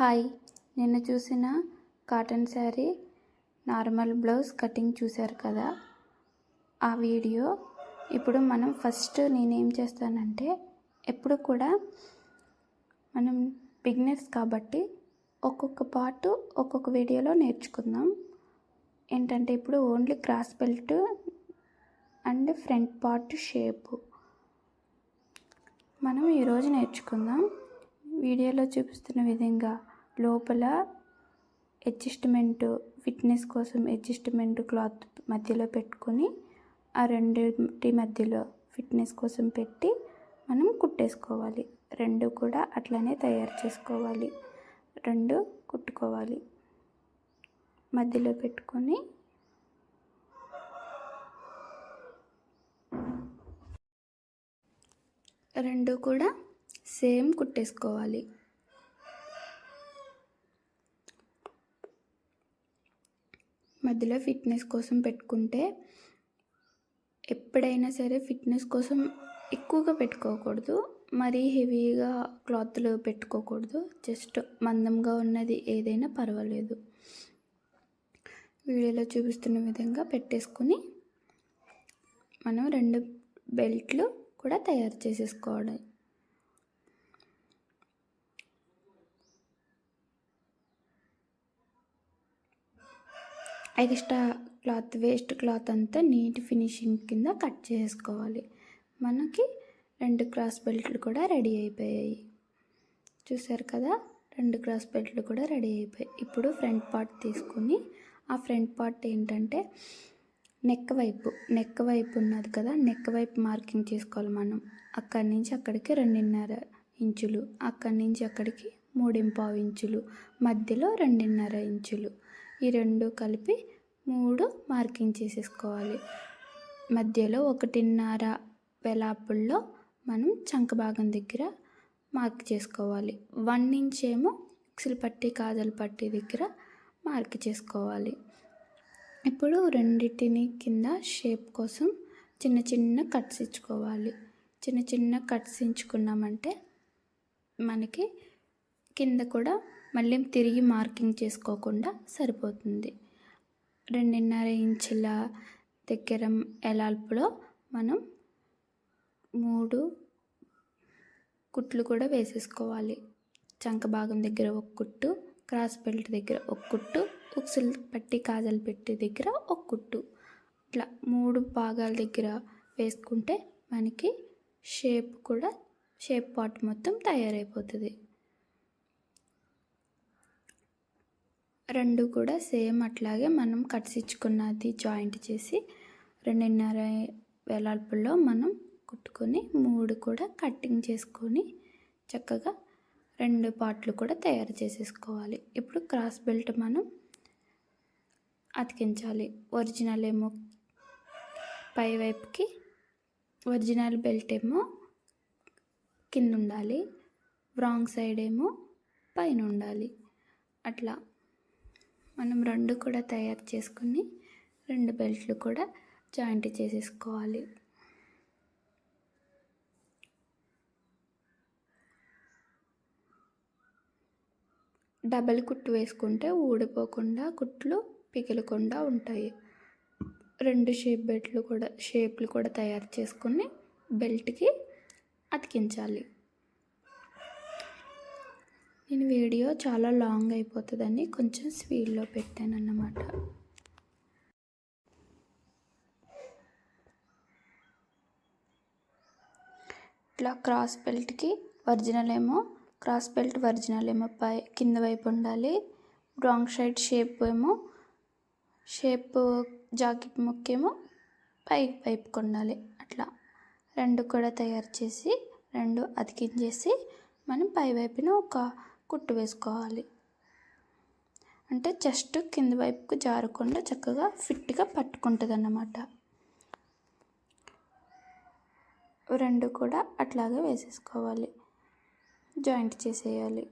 Hi. నిన్న చూసిన cotton sari normal blouse cutting చూశారు కదా? ఆ వీడియో ఇప్పుడు మనం ఫస్ట్ నేనేం చేస్తానంటే ఎప్పుడు కూడా మనం బిగినర్స్ కాబట్టి ఒక్కొక్క పార్ట్ ఒక్కొక్క వీడియోలో నేర్చుకుందాం. ఏంటంటే ఇప్పుడు only cross belt and front part shape. మనం ఈరోజు నేర్చుకుందాం. వీడియోలో చూపిస్తున్న విధంగా లోపల అడ్జస్ట్మెంట్ ఫిట్నెస్ కోసం అడ్జస్ట్మెంట్ క్లాత్ మధ్యలో పెట్టుకొని ఆ రెండింటి మధ్యలో ఫిట్నెస్ కోసం పెట్టి మనం కుట్టేసుకోవాలి. రెండు కూడా అట్లనే తయారు చేసుకోవాలి. రెండు కుట్టుకోవాలి. మధ్యలో పెట్టుకొని రెండు కూడా సేమ్ కుట్టేసుకోవాలి. మధ్యలో ఫిట్నెస్ కోసం పెట్టుకుంటే ఎప్పుడైనా సరే ఫిట్నెస్ కోసం ఎక్కువగా పెట్టుకోకూడదు. మరీ హెవీగా క్లాత్లు పెట్టుకోకూడదు. జస్ట్ మందంగా ఉన్నది ఏదైనా పర్వాలేదు. వీడియోలో చూపిస్తున్న విధంగా పెట్టేసుకుని మనం రెండు బెల్ట్లు కూడా తయారు చేసేసుకోవడం ఎక్స్ట్రా క్లాత్ వేస్ట్ క్లాత్ అంతా నీట్ ఫినిషింగ్ కింద కట్ చేసుకోవాలి. మనకి రెండు క్రాస్ బెల్ట్లు కూడా రెడీ అయిపోయాయి. చూసారు కదా? రెండు క్రాస్ బెల్ట్లు కూడా రెడీ అయిపోయాయి. ఇప్పుడు ఫ్రంట్ పార్ట్ తీసుకొని ఆ ఫ్రంట్ పార్ట్ ఏంటంటే నెక్ వైపు నెక్ వైపు ఉన్నది కదా? నెక్ వైపు మార్కింగ్ చేసుకోవాలి మనం. అక్కడి నుంచి అక్కడికి రెండున్నర ఇంచులు అక్కడి నుంచి అక్కడికి మూడింపావు ఇంచులు మధ్యలో రెండున్నర ఇంచులు. ఈ రెండు కలిపి మూడు మార్కింగ్ చేసేసుకోవాలి. మధ్యలో ఒకటిన్నర వెలాపుల్లో మనం చంక భాగం దగ్గర మార్క్ చేసుకోవాలి. వన్ ఇంచ్ ఏమో మిక్సిల్ పట్టి కాజల్ పట్టి దగ్గర మార్క్ చేసుకోవాలి. ఇప్పుడు రెండింటిని కింద షేప్ కోసం చిన్న చిన్న కట్స్ ఇచ్చుకోవాలి. చిన్న చిన్న కట్స్ ఇచ్చుకున్నామంటే మనకి కింద కూడా మళ్ళీ తిరిగి మార్కింగ్ చేసుకోకుండా సరిపోతుంది. రెండున్నర ఇంచుల దగ్గర ఎలాల్పులో మనం మూడు కుట్లు కూడా వేసేసుకోవాలి. చంక భాగం దగ్గర ఒక కుట్టు క్రాస్ బెల్ట్ దగ్గర ఒక కుట్టు ఉక్సులు పట్టి కాజలు పెట్టి దగ్గర ఒక కుట్టు. ఇట్లా మూడు భాగాల దగ్గర వేసుకుంటే మనకి షేప్ కూడా షేప్ పాట్ మొత్తం తయారైపోతుంది. రెండు కూడా సేమ్ అట్లాగే మనం కట్స్ ఇచ్చుకున్నది జాయింట్ చేసి రెండున్నర వేలాల్పుల్లో మనం కుట్టుకొని మూడు కూడా కట్టింగ్ చేసుకొని చక్కగా రెండు పార్ట్లు కూడా తయారు చేసేసుకోవాలి. ఇప్పుడు క్రాస్ బెల్ట్ మనం అతికించాలి. ఒరిజినల్ ఏమో పై వైపుకి ఒరిజినల్ బెల్ట్ ఏమో కింద ఉండాలి రాంగ్ సైడ్ ఏమో పైన ఉండాలి అట్లా మనం రెండు కూడా తయారు చేసుకుని రెండు బెల్ట్లు కూడా జాయింట్ చేసేసుకోవాలి. డబల్ కుట్టు వేసుకుంటే ఊడిపోకుండా కుట్లు పిగిలకుండా ఉంటాయి. రెండు షేప్ బెల్ట్లు కూడా షేప్లు కూడా తయారు చేసుకుని బెల్ట్కి అతికించాలి. నేను వీడియో చాలా లాంగ్ అయిపోతుందని కొంచెం స్పీడ్లో పెట్టాను అన్నమాట ఇట్లా క్రాస్ బెల్ట్కి ఒరిజినల్ ఏమో క్రాస్ బెల్ట్ ఒరిజినల్ ఏమో పై కింద వైపు ఉండాలి. రాంగ్ సైడ్ షేప్ ఏమో షేప్ జాకెట్ ముక్కేమో పై వైపు ఉండాలి. అట్లా రెండు కూడా తయారు చేసి రెండు అతికించేసి మనం పై వైపున ఒక కుట్టు వేసుకోవాలి. అంటే జస్ట్ కింది వైపుకు జారకుండా చక్కగా ఫిట్గా పట్టుకుంటుంది అన్నమాట రెండు కూడా అట్లాగే వేసేసుకోవాలి. జాయింట్ చేసేయాలి.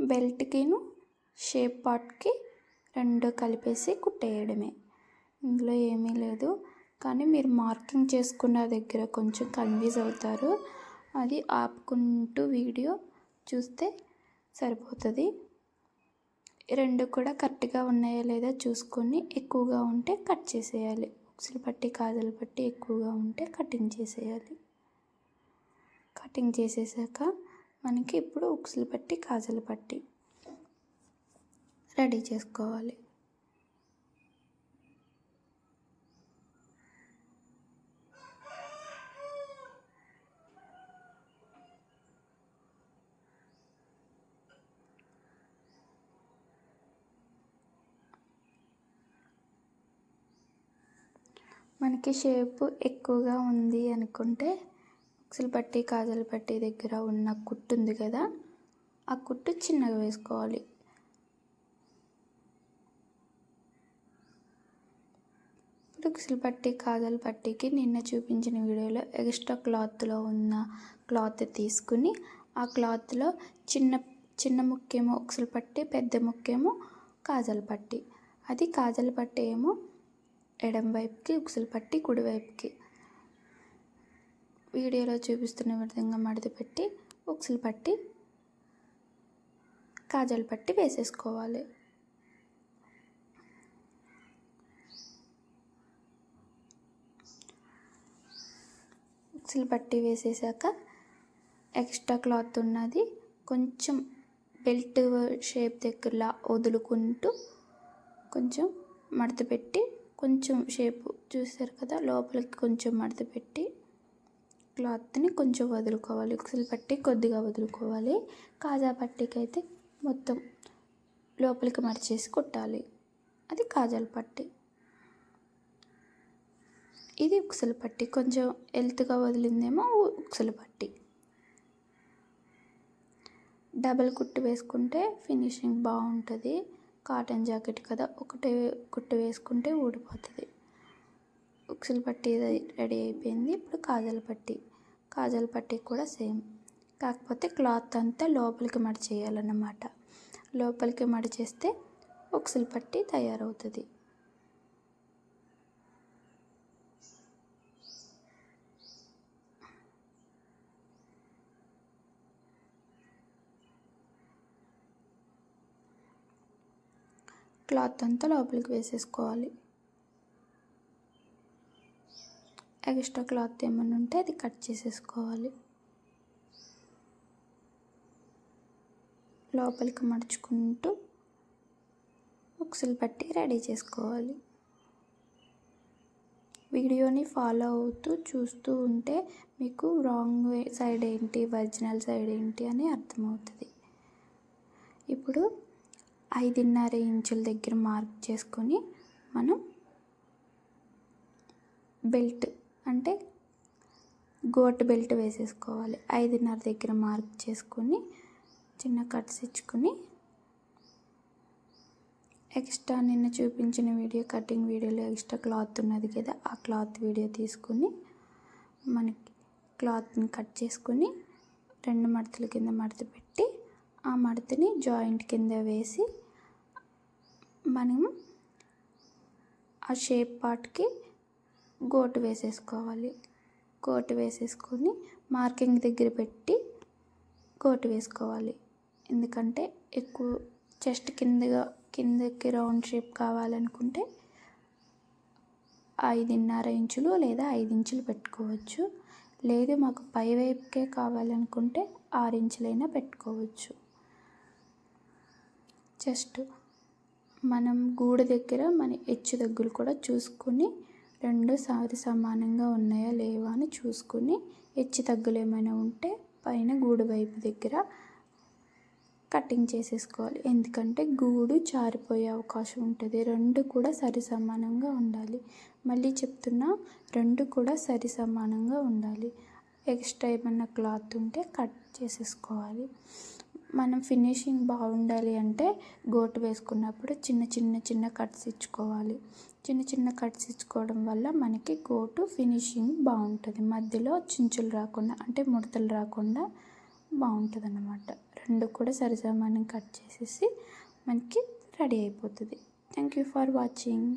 బెల్ట్కిను షేప్ పార్ట్కి రెండు కలిపేసి కుట్టేయడమే. ఇందులో ఏమీ లేదు. కానీ మీరు మార్కింగ్ చేసుకున్న దగ్గర కొంచెం కన్ఫ్యూజ్ అవుతారు. అది ఆపుకుంటూ వీడియో చూస్తే సరిపోతుంది. రెండు కూడా కరెక్ట్గా ఉన్నాయా లేదా చూసుకొని ఎక్కువగా ఉంటే కట్ చేసేయాలి. ఉక్సులు పట్టి కాజలు పట్టి ఎక్కువగా ఉంటే కటింగ్ చేసేయాలి. కటింగ్ చేసేసాక మనకి ఇప్పుడు ఉక్సులు పట్టి కాజలు పట్టి రెడీ చేసుకోవాలి. మనకి షేప్ ఎక్కువగా ఉంది అనుకుంటే ఉక్సులు పట్టి కాజలు పట్టి దగ్గర ఉన్న కుట్టు ఉంది కదా ఆ కుట్టు చిన్నగా వేసుకోవాలి. ఇప్పుడు ఉక్సులు పట్టి కాజలు పట్టికి నిన్న చూపించిన వీడియోలో ఎక్స్ట్రా క్లాత్లో ఉన్న క్లాత్ తీసుకుని ఆ క్లాత్లో చిన్న చిన్న ముక్కేమో ఉక్సులు పట్టి పెద్ద ముక్కేమో కాజలు పట్టి. అది కాజలు పట్టి ఏమో ఎడం వైపుకి ఉక్సులు పట్టి కుడివైపుకి వీడియోలో చూపిస్తున్న విధంగా మడత పెట్టి ఉక్సులు పట్టి కాజల్ పట్టి వేసేసుకోవాలి. ఉక్సులు పట్టి వేసేసాక ఎక్స్ట్రా క్లాత్ ఉన్నది. కొంచెం బెల్ట్ షేప్ దగ్గరలా వదులుకుంటూ కొంచెం మడత పెట్టి కొంచెం షేపు చూసారు కదా లోపలికి కొంచెం మడత పెట్టి క్లాత్ని కొంచెం వదులుకోవాలి. ఉక్సులు పట్టి కొద్దిగా వదులుకోవాలి. కాజా పట్టికి అయితే మొత్తం లోపలికి మడిచేసి కుట్టాలి. అది కాజాల పట్టి. ఇది ఉక్సలు పట్టి. కొంచెం ఎల్త్గా వదిలిందేమో ఉక్సులు పట్టి. డబల్ కుట్టు వేసుకుంటే ఫినిషింగ్ బాగుంటుంది. కాటన్ జాకెట్ కదా ఒకటే కుట్టు వేసుకుంటే ఊడిపోతుంది. ఉక్సులు పట్టి రెడీ అయిపోయింది ఇప్పుడు కాజల పట్టి. కాజల పట్టి కూడా సేమ్. కాకపోతే క్లాత్ అంతా లోపలికి మడి చేయాలన్నమాట లోపలికి మడి చేస్తే ఉక్సులు పట్టి తయారవుతుంది. క్లాత్ అంతా లోపలికి వేసేసుకోవాలి. ఎక్స్ట్రా క్లాత్ ఏమైనా ఉంటే అది కట్ చేసేసుకోవాలి. లోపలికి మడుచుకుంటూ ఉక్సులు పట్టి రెడీ చేసుకోవాలి. వీడియోని ఫాలో అవుతూ చూస్తూ ఉంటే మీకు రాంగ్ వే సైడ్ ఏంటి ఒరిజినల్ సైడ్ ఏంటి అని అర్థమవుతుంది. ఇప్పుడు ఐదున్నర ఇంచుల దగ్గర మార్క్ చేసుకొని మనం బెల్ట్ అంటే గోట్ బెల్ట్ వేసేసుకోవాలి. ఐదున్నర దగ్గర మార్క్ చేసుకొని చిన్న కట్స్ ఇచ్చుకొని ఎక్స్ట్రా నిన్న చూపించిన వీడియో కటింగ్ వీడియోలో ఎక్స్ట్రా క్లాత్ ఉన్నది కదా ఆ క్లాత్ వీడియో తీసుకుని మనకి క్లాత్ని కట్ చేసుకొని రెండు మడతల కింద మడత పెట్టి ఆ మడతని జాయింట్ కింద వేసి మనం ఆ షేప్ పార్ట్కి గోటు వేసేసుకోవాలి. గోటు వేసేసుకొని మార్కింగ్ దగ్గర పెట్టి గోటు వేసుకోవాలి. ఎందుకంటే ఎక్కువ చెస్ట్ కిందగా కిందకి రౌండ్ షేప్ కావాలనుకుంటే ఐదున్నర ఇంచులు లేదా ఐదు ఇంచులు పెట్టుకోవచ్చు. లేదు మాకు పై వైపుకే కావాలనుకుంటే ఆరు ఇంచులైనా పెట్టుకోవచ్చు. చెస్ట్ మనం గూడు దగ్గర మన హెచ్చు దగ్గర కూడా చూసుకుని రెండు సారి సమానంగా ఉన్నాయా లేవా అని చూసుకుని హెచ్చు తగ్గులు ఏమైనా ఉంటే పైన గూడు వైపు దగ్గర కటింగ్ చేసేసుకోవాలి. ఎందుకంటే గూడు జారిపోయే అవకాశం ఉంటుంది. రెండు కూడా సరి సమానంగా ఉండాలి. మళ్ళీ చెప్తున్నా రెండు కూడా సరి సమానంగా ఉండాలి. ఎక్స్ట్రా ఏమన్నా క్లాత్ ఉంటే కట్ చేసేసుకోవాలి. మనం ఫినిషింగ్ బాగుండాలి అంటే గోటు వేసుకున్నప్పుడు చిన్న చిన్న చిన్న కట్స్ ఇచ్చుకోవాలి. చిన్న చిన్న కట్స్ ఇచ్చుకోవడం వల్ల మనకి గోటు ఫినిషింగ్ బాగుంటుంది. మధ్యలో చించులు రాకుండా అంటే ముడతలు రాకుండా బాగుంటుంది అన్నమాట రెండు కూడా సరిసమానం కట్ చేసేసి మనకి రెడీ అయిపోతుంది. Thank you for watching.